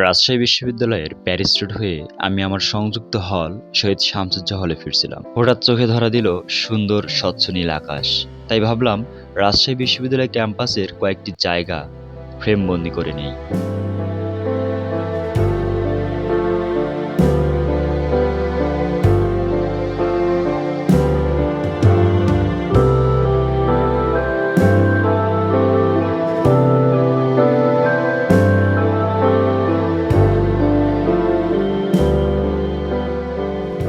রাজশাহী বিশ্ববিদ্যালয়ের প্যারিস হয়ে আমি আমার সংযুক্ত হল শহীদ শামসুজ্জা হলে ফিরছিলাম। হঠাৎ চোখে ধরা দিল সুন্দর, স্বচ্ছ নীল আকাশ। তাই ভাবলাম রাজশাহী বিশ্ববিদ্যালয় ক্যাম্পাসের কয়েকটি জায়গা ফ্রেমবন্দি করে নেই।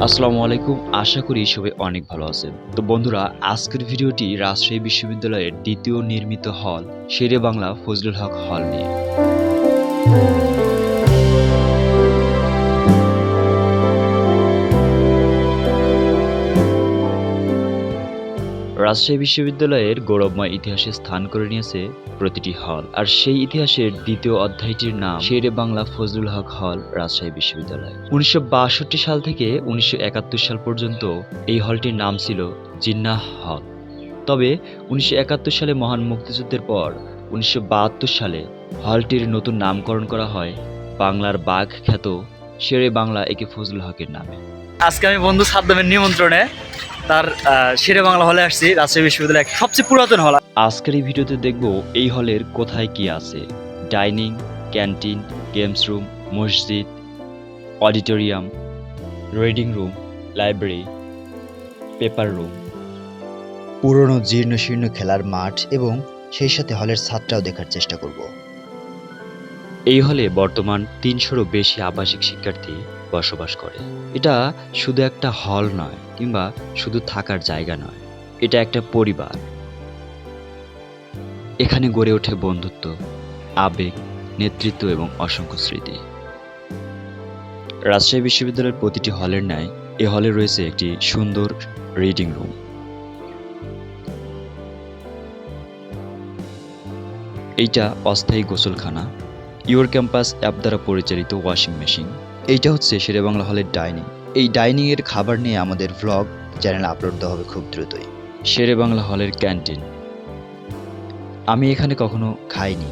আসসালামু আলাইকুম। আশা করি সবাই অনেক ভালো আছেন। তো বন্ধুরা, আজকের ভিডিওটি রাজশাহী বিশ্ববিদ্যালয়ের দ্বিতীয় নির্মিত হল শেরে বাংলা ফজলুল হক হল নিয়ে। রাজশাহী বিশ্ববিদ্যালয়ের গৌরবময় ইতিহাসে স্থান করে নিয়েছে প্রতিটি হল। আর সেই ইতিহাসের দ্বিতীয় অধ্যায়টির নাম শেরে বাংলা ফজলুল হক হল রাজশাহী বিশ্ববিদ্যালয়। উনিশশো বাষট্টি সাল থেকে উনিশশো একাত্তর সাল পর্যন্ত এই হলটির নাম ছিল জিন্নাহ হল তবে উনিশশো একাত্তর সালে মহান মুক্তিযুদ্ধের পর উনিশশো বাহাত্তর সালে হলটির নতুন নামকরণ করা হয় বাংলার বাঘ খ্যাত শেরে বাংলা একে ফজলুল হকের নামে। আজকে আমি বন্ধু সাদ্দামের নিমন্ত্রণে তার শেরে বাংলা হলে আসছি রাজশাহী বিশ্ববিদ্যালয় সবচেয়ে পুরাতন হল। আজকের এই ভিডিওতে দেখব এই হলের কোথায় কি আছে। ডাইনিং ক্যান্টিন গেমস রুম মসজিদ auditorium reading room library paper room. পুরনো জীর্ণ শীর্ণ খেলার মাঠ এবং সেই সাথে হলের ছাদটাও দেখার চেষ্টা করব। এই হলে বর্তমান তিনশোরও বেশি আবাসিক শিক্ষার্থী বসবাস করে। এটা শুধু একটা হল নয়, কিংবা শুধু থাকার জায়গা নয়, এটা একটা পরিবার। এখানে গড়ে ওঠে বন্ধুত্ব, আবেগ, নেতৃত্ব এবং অসংখ্য স্মৃতি। রাজশাহী বিশ্ববিদ্যালয়ের প্রতিটি হলের ন্যায় এ হলে রয়েছে একটি সুন্দর রিডিং রুম এইটা অস্থায়ী গোসলখানা, ইউর ক্যাম্পাস অ্যাপ দ্বারা পরিচালিত ওয়াশিং মেশিন। এইটা হচ্ছে শেরেবাংলা হলের ডাইনিং। এই ডাইনিং এর খাবার নিয়ে আমাদের ভ্লগ চ্যানেলে আপলোড দেওয়া হবে খুব দ্রুতই। শেরে বাংলা হলের ক্যান্টিন। আমি এখানে কখনো খাইনি।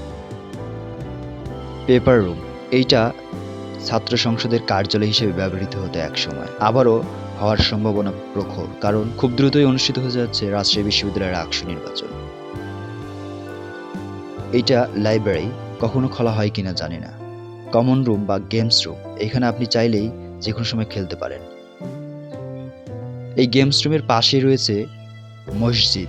Paper room. এইটা ছাত্র সংসদের কার্যালয় হিসেবে ব্যবহৃত হতো একসময়। আবারও হওয়ার সম্ভাবনা প্রখর, কারণ খুব দ্রুতই অনুষ্ঠিত হয়ে যাচ্ছে রাজশাহী বিশ্ববিদ্যালয়ের আকশু নির্বাচন। এইটা লাইব্রেরি কখনো খোলা হয় কিনা জানি না। কমন রুম বা গেমস রুম এখানে আপনি চাইলেই যে কোনো সময় খেলতে পারেন। এই গেমস রুমের পাশে রয়েছে মসজিদ।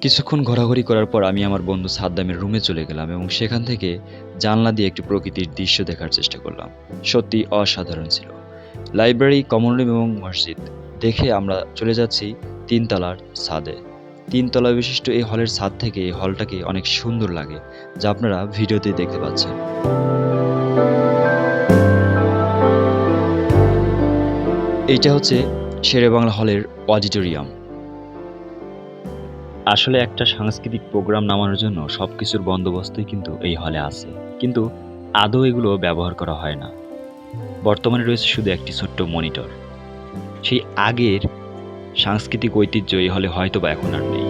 কিছুক্ষণ ঘোরাঘুরি করার পর আমি আমার বন্ধু সাদ্দামের রুমে চলে গেলাম এবং সেখান থেকে জানলা দিয়ে একটি প্রকৃতির দৃশ্য দেখার চেষ্টা করলাম। সত্যি অসাধারণ ছিল। লাইব্রেরি কমন রুম এবং মসজিদ। দেখে আমরা চলে যাচ্ছি তিনতলার ছাদে। তিনতলা বিশিষ্ট এই হলের ছাদ থেকে এই হলটাকে অনেক সুন্দর লাগে, যা আপনারা ভিডিওতে দেখতে পাচ্ছেন। এইটা হচ্ছে শেরে বাংলা হলের অডিটোরিয়াম। আসলে একটা সাংস্কৃতিক প্রোগ্রাম নামানোর জন্য সব কিছুর বন্দোবস্তই কিন্তু এই হলে আছে, কিন্তু আদৌ এগুলো ব্যবহার করা হয় না। বর্তমানে রয়েছে শুধু একটি ছোট্ট মনিটর। সেই আগের সাংস্কৃতিক ঐতিহ্য এই হলে হয়তো বা এখন আর নেই।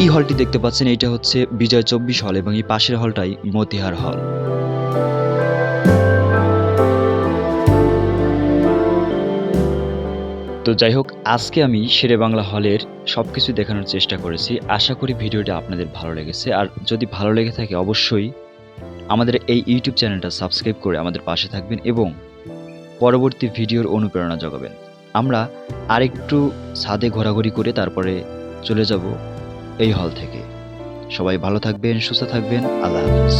এই হলটি দেখতে পাচ্ছেন এটা হচ্ছে বিজয় চব্বিশ হল এবং এই পাশের হলটাই মতিহার হল। তো যাই হোক, আজকে আমি শেরে বাংলা হলের সব কিছু দেখানোর চেষ্টা করেছি। আশা করি ভিডিওটা আপনাদের ভালো লেগেছে। আর যদি ভালো লেগে থাকে, অবশ্যই আমাদের এই ইউটিউব চ্যানেলটা সাবস্ক্রাইব করে আমাদের পাশে থাকবেন এবং পরবর্তী ভিডিওর অনুপ্রেরণা জোগাবেন। আমরা আরেকটু ছাদে ঘোরাঘুরি করে তারপরে চলে যাব এই হল থেকে। সবাই ভালো থাকবেন, সুস্থ থাকবেন, আল্লাহ হাফিজ।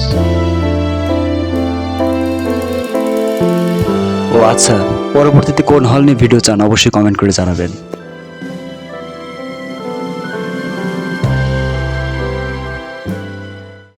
ও আচ্ছা পরবর্তীতে কোন হল নিয়ে ভিডিও চান অবশ্যই কমেন্ট করে জানাবেন।